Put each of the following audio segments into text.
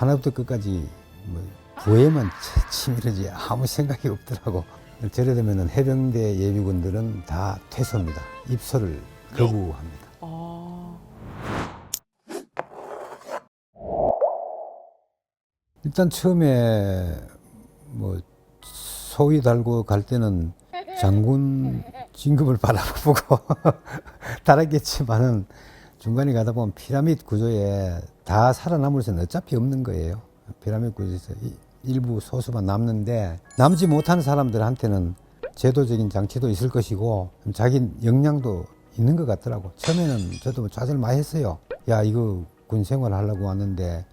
하나부터 끝까지 뭐 부에만 치- 치밀하지 아무 생각이 없더라고. 저래 되면은 해병대 예비군들은 다 퇴소입니다. 입소를 거부합니다. 아, 일단 처음에 뭐 소위 달고 갈 때는 장군 진급을 바라보고 달았겠지만은 중간에 가다 보면 피라미드 구조에 다 살아남을 수는 어차피 없는 거예요. 피라미드 구조에서 이- 일부 소수만 남는데 남지 못한 사람들한테는 제도적인 장치도 있을 것이고 자기 역량도 있는 것 같더라고. 처음에는 저도 좌절 많이 했어요. 야 이거 군 생활 하려고 왔는데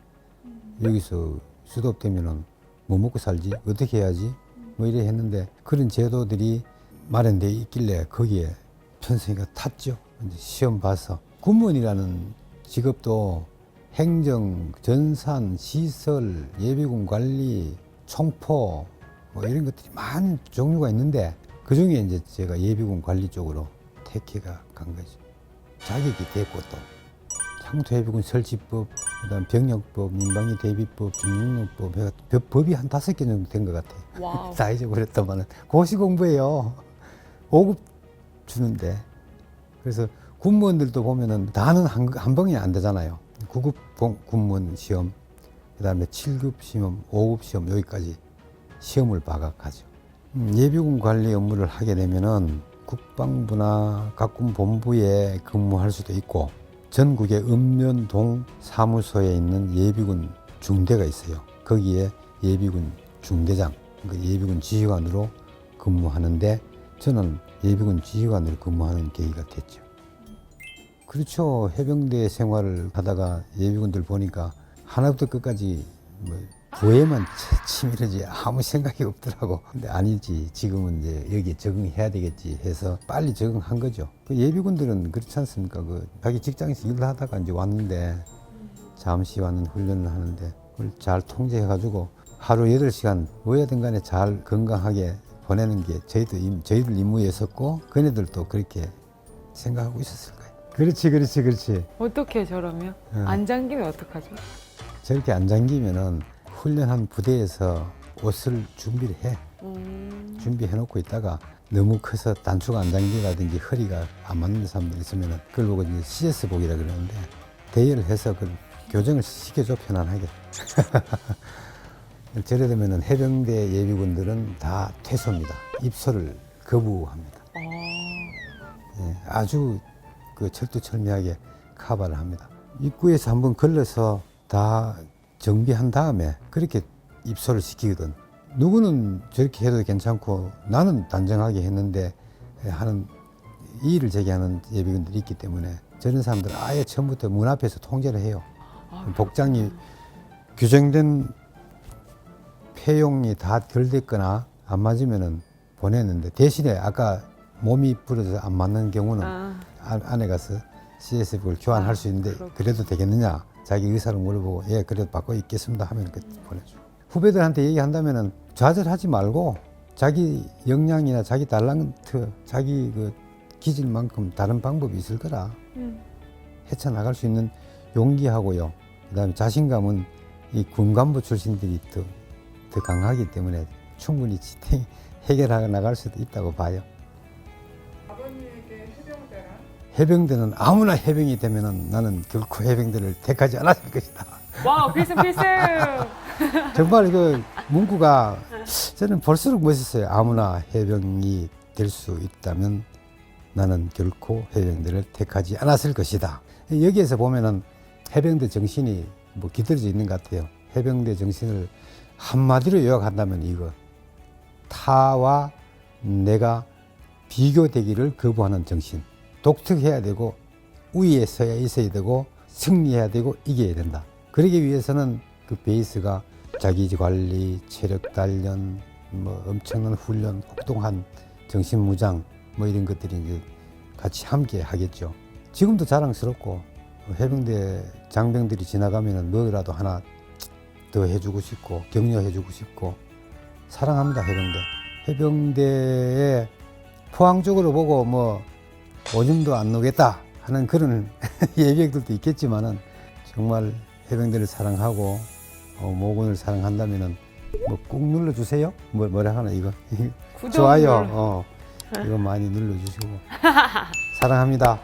여기서 수도되면은 뭐 먹고 살지 어떻게 해야지 뭐 이래 했는데 그런 제도들이 마련돼 있길래 거기에 편성이가 탔죠 시험 봐서 군무원이라는 직업도 행정 전산 시설 예비군 관리 총포 뭐 이런 것들이 많은 종류가 있는데 그 중에 이제 제가 예비군 관리 쪽으로 택해가 간 거죠 자격이 됐고 또 향토 예비군 설치법, 그다음 병력법, 민방위 대비법, 중용력법, 해가 법- 법이 한 다섯 개 정도 된 것 같아요. 다 잊어버렸다마는 고시 공부예요. 5급 주는데 그래서 군무원들도 보면은 다는 한, 한 방에 안 되잖아요. 9급 공- 군무원 시험, 그 다음에 7급 시험, 5급 시험 여기까지 시험을 봐가가죠. 음, 예비군 관리 업무를 하게 되면은 국방부나 각군 본부에 근무할 수도 있고 전국의 읍면동 사무소에 있는 예비군 중대가 있어요. 거기에 예비군 중대장, 그 예비군 지휘관으로 근무하는데 저는 예비군 지휘관으로 근무하는 계기가 됐죠. 그렇죠. 해병대 생활을 하다가 예비군들 보니까 하나부터 끝까지 뭐 부에만 치- 치밀하지 아무 생각이 없더라고. 근데 아니지. 지금은 이제 여기에 적응해야 되겠지 해서 빨리 적응한 거죠. 그 예비군들은 그렇지 않습니까? 그 자기 직장에서 일을 하다가 이제 왔는데 잠시 왔는 훈련을 하는데 그걸 잘 통제해가지고 하루 여덟 시간 뭐야든 간에 잘 건강하게 보내는 게 저희도 임- 저희들 임무였었고 그네들도 그렇게 생각하고 있었을 거예요. 그렇지, 그렇지, 그렇지. 어떻게 저러면? 응. 안 잠기면 어떡하죠? 저렇게 안 잠기면은 훈련한 부대에서 옷을 준비를 해. 음, 준비해 놓고 있다가 너무 커서 단추가 안 잠기라든지 허리가 안 맞는 사람들 있으면은 그걸 보고 이제 CS복이라 그러는데 대여를 해서 그 교정을 시켜줘 편안하게. 저래 되면은 해병대 예비군들은 다 퇴소입니다. 입소를 거부합니다. 아, 예, 아주 그 철두철미하게 카바를 합니다. 입구에서 한번 걸러서 다 정비한 다음에 그렇게 입소를 시키거든. 누구는 저렇게 해도 괜찮고 나는 단정하게 했는데 하는 이의를 제기하는 예비군들이 있기 때문에 저런 사람들은 아예 처음부터 문 앞에서 통제를 해요. 아, 복장이 규정된 폐용이 다덜 됐거나 안 맞으면은 보냈는데 대신에 아까 몸이 부러져서 안 맞는 경우는 아, 안- 안에 가서 CSF를 교환할 아, 수 있는데. 그래도 되겠느냐 자기 의사를 물어보고 예 그래도 받고 있겠습니다 하면 그 보내줘 후배들한테 얘기한다면은 좌절하지 말고 자기 역량이나 자기 달란트 자기 그 기질만큼 다른 방법이 있을 거라 음, 헤쳐나갈 수 있는 용기하고요 그다음에 자신감은 이 군간부 출신들이 더, 더 강하기 때문에 충분히 지탱 해결해 나갈 수도 있다고 봐요. 해병대는 아무나 해병이 되면은 나는 결코 해병대를 택하지 않았을 것이다. 와우, 필승, 필승! 정말 그 문구가 저는 볼수록 멋있어요. 아무나 해병이 될 수 있다면 나는 결코 해병대를 택하지 않았을 것이다. 여기에서 보면은 해병대 정신이 뭐 깃들어져 있는 것 같아요. 해병대 정신을 한마디로 요약한다면 이거 타와 내가 비교되기를 거부하는 정신. 독특해야 되고 우위에 서야 있어야 되고 승리해야 되고 이겨야 된다. 그러기 위해서는 그 베이스가 자기 관리, 체력 단련, 뭐 엄청난 훈련, 혹독한 정신 무장 뭐 이런 것들이 이제 같이 함께 하겠죠. 지금도 자랑스럽고 해병대 장병들이 지나가면은 뭐라도 하나 더 해주고 싶고 격려해주고 싶고 사랑합니다 해병대. 해병대에 포항적으로 보고 뭐 오줌도 안 누겠다 하는 그런 예비역들도 있겠지만은 정말 해병대를 사랑하고 어, 모건을 사랑한다면은 뭐 꾹 눌러주세요. 뭐 뭐라 하나 이거 구독 좋아요. 눌러. 어 이거 많이 눌러주시고 사랑합니다.